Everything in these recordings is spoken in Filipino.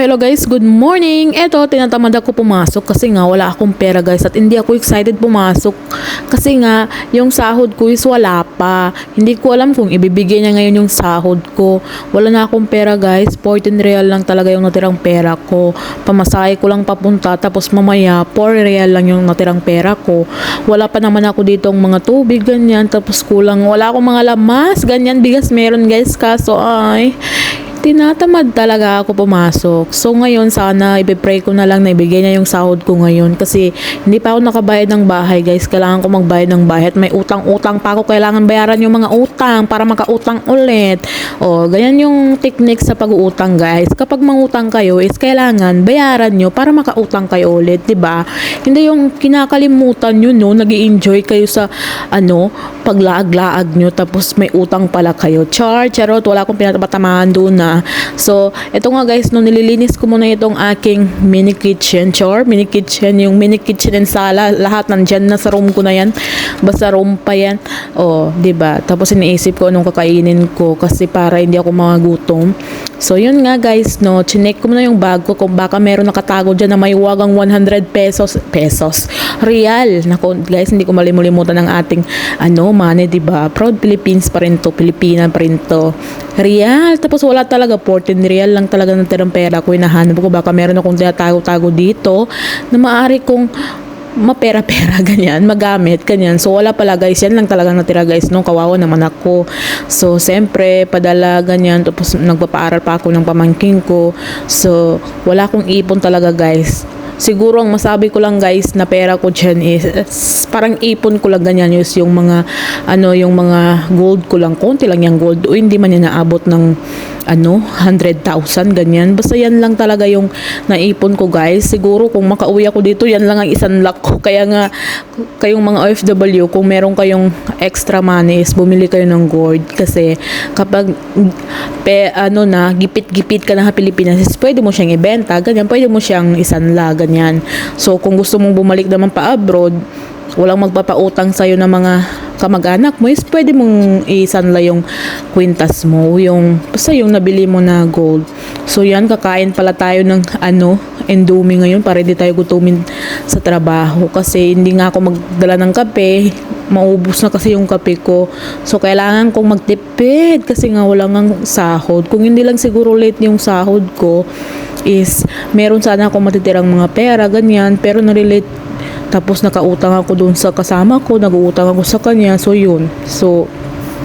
hello guys. Good morning. Eto, tinatamad ako pumasok kasi nga wala akong pera guys at hindi ako excited pumasok kasi nga yung sahod ko is wala pa. Hindi ko alam kung ibibigay niya ngayon yung sahod ko. Wala na akong pera guys. 14 real lang talaga yung natirang pera ko. Pamasahe ko lang papunta tapos mamaya 4 real lang yung natirang pera ko. Wala pa naman ako ditong mga tubig ganyan tapos kulang. Wala akong mga lamas ganyan. Bigas meron guys kaso ay tinatamad talaga ako pumasok. So ngayon sana ipe-pray ko na lang na ibigay niya yung sahod ko ngayon kasi hindi pa ako nakabayad ng bahay guys. Kailangan ko magbayad ng bahay at may utang-utang pa ako. Kailangan bayaran yung mga utang para makautang ulit. O, ganyan yung technique sa pag-uutang guys. Kapag mangutang kayo is kailangan bayaran nyo para makautang kayo ulit, ba? Hindi yung kinakalimutan nyo no, nag enjoy kayo sa ano, paglaag-laag nyo tapos may utang pala kayo. Char, charot, wala akong pinatatamaan doon na. So, ito nga guys, no, nililinis ko muna itong aking mini kitchen. Char, mini kitchen, yung mini kitchen and sala, lahat nandyan na sa room ko na yan. Basta room pa yan. O, 'di ba Tapos iniisip ko anong kakainin ko kasi para hindi ako magutom. So, yun nga guys, no, chinek ko muna yung bag ko kung baka meron nakatago dyan na may wagang 100 pesos, pesos, real. Nako, guys, hindi ko malimulimutan ng ating, ano, money, ba? Proud Philippines pa rin to, Pilipina pa rin to. Real, tapos wala talaga, 14 real lang talaga ng tirang pera ko, hinahanap ko, baka meron akong tinatago-tago dito na maaari kong mapera-pera ganyan, magamit ganyan. So wala pala guys, yan lang talagang natira guys nung kawawa naman ako. So siyempre padala ganyan tapos nagpapaaral pa ako ng pamangking ko. So wala akong ipon talaga guys. Siguro ang masabi ko lang guys na pera ko dyan is, parang ipon ko lang ganyan is yung mga ano yung mga gold ko lang. Konti lang yung gold. O hindi man yan naabot ng ano 100,000 ganyan. Basta yan lang talaga yung naipon ko guys. Siguro kung makauwi ako dito yan lang ang isang luck ko. Kaya nga kayong mga OFW kung meron kayong extra money is bumili kayo ng gold kasi kapag pe, ano na gipit-gipit ka na sa Pilipinas is pwede mo siyang ibenta ganyan. Pwede mo siyang isanla ganyan. So kung gusto mong bumalik naman pa abroad walang magpapautang sa'yo ng mga kamag-anak mo is pwede mong isanla yung kwintas mo, yung basta yung nabili mo na gold. So yan, kakain pala tayo ng ano, endumi ngayon para hindi tayo gutumin sa trabaho kasi hindi nga ako magdala ng kape maubos na kasi yung kape ko. So, kailangan kong magtipid kasi nga wala nga sahod. Kung hindi lang siguro late yung sahod ko, is meron sana akong matitirang mga pera, ganyan. Pero narelate tapos nakautang ako doon sa kasama ko, nag-uutang ako sa kanya. So, yun. So,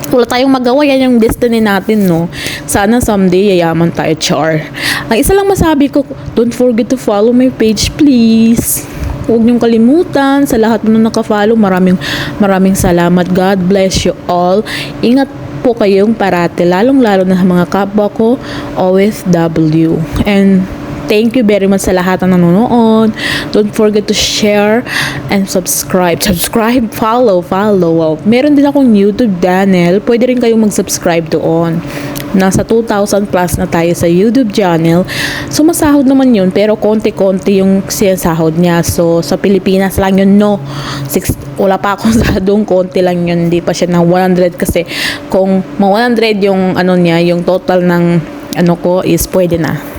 wala tayong magawa. Yan yung destiny natin, no? Sana someday yayaman tayo, char. Ang isa lang masabi ko, don't forget to follow my page, please. Huwag niyong kalimutan. Sa lahat na nakafollow, maraming maraming salamat. God bless you all. Ingat po kayong parate, lalong-lalo na sa mga kapwa ko, OFW. And Thank you very much sa lahat ng nanonood. Don't forget to share and subscribe. Subscribe, follow, follow. Meron din akong YouTube channel. Pwede rin kayong mag-subscribe doon. Nasa 2,000 plus na tayo sa YouTube channel. So, masahod naman yun. Pero konti-konti yung sinasahod niya. So, sa Pilipinas lang yun, no. Six, wala pa akong sa doon. Konti lang yun. Hindi pa siya ng 100 kasi kung ma 100 yung ano niya, yung total ng ano ko is pwede na.